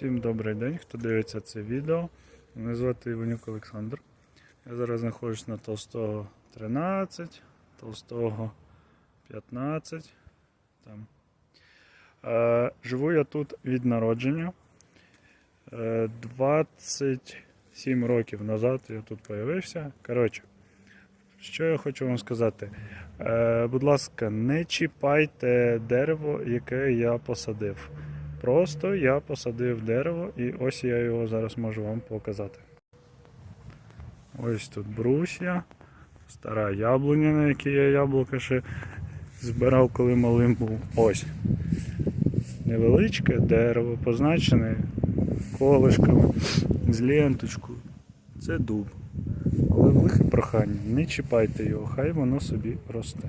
Всім добрий день, хто дивиться це відео. Мене звати Іванюк Олександр. Я зараз знаходжусь на Толстого 13, Толстого 15. Там. Е, живу я тут від народження. Е, 27 років назад я тут з'явився. Коротше, що я хочу вам сказати. Е, будь ласка, не чіпайте дерево, яке я посадив. Просто я посадив дерево і ось я його зараз можу вам показати. Ось тут брусья, стара яблуня, на якій я яблука ще збирав, коли малим був. Ось. Невеличке дерево, позначене колишками з ленточкою. Це дуб. Але велике прохання, не чіпайте його, хай воно собі росте.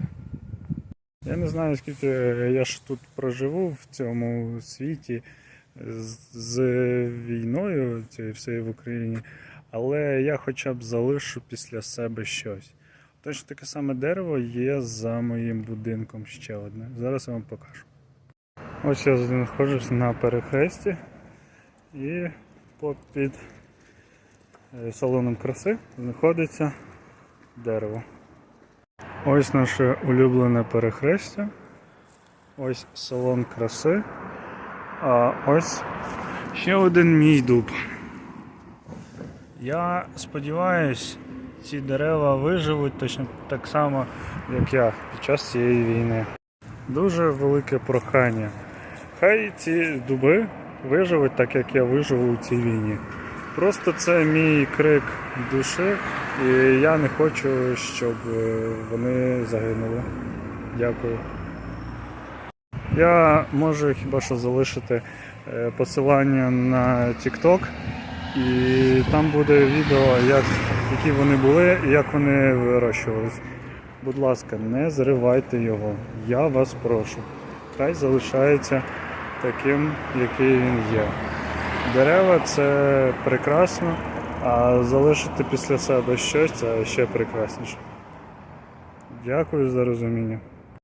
Я не знаю, скільки я ж тут проживу в цьому світі з, війною цією всією в Україні, але я хоча б залишу після себе щось. Точно таке саме дерево є за моїм будинком ще одне. Зараз я вам покажу. Ось я знаходжусь на перехресті і попід е, салоном краси знаходиться дерево. Ось наше улюблене перехрестя. Ось салон краси. А ось ще один мій дуб. Я сподіваюсь, ці дерева виживуть точно так само, як я під час цієї війни. Дуже велике прохання. Хай ці дуби виживуть так, як я виживу у цій війні. Просто це мій крик душі, і я не хочу, щоб е, вони загинули. Дякую. Я можу хіба що залишити е, посилання на TikTok, і там буде відео, як, які вони були і як вони вирощувались. Будь ласка, не зривайте його. Я вас прошу. Хай залишається таким, який він є. Дерева це прекрасно, а залишити після себе щось це ще прекрасніше. Дякую за розуміння.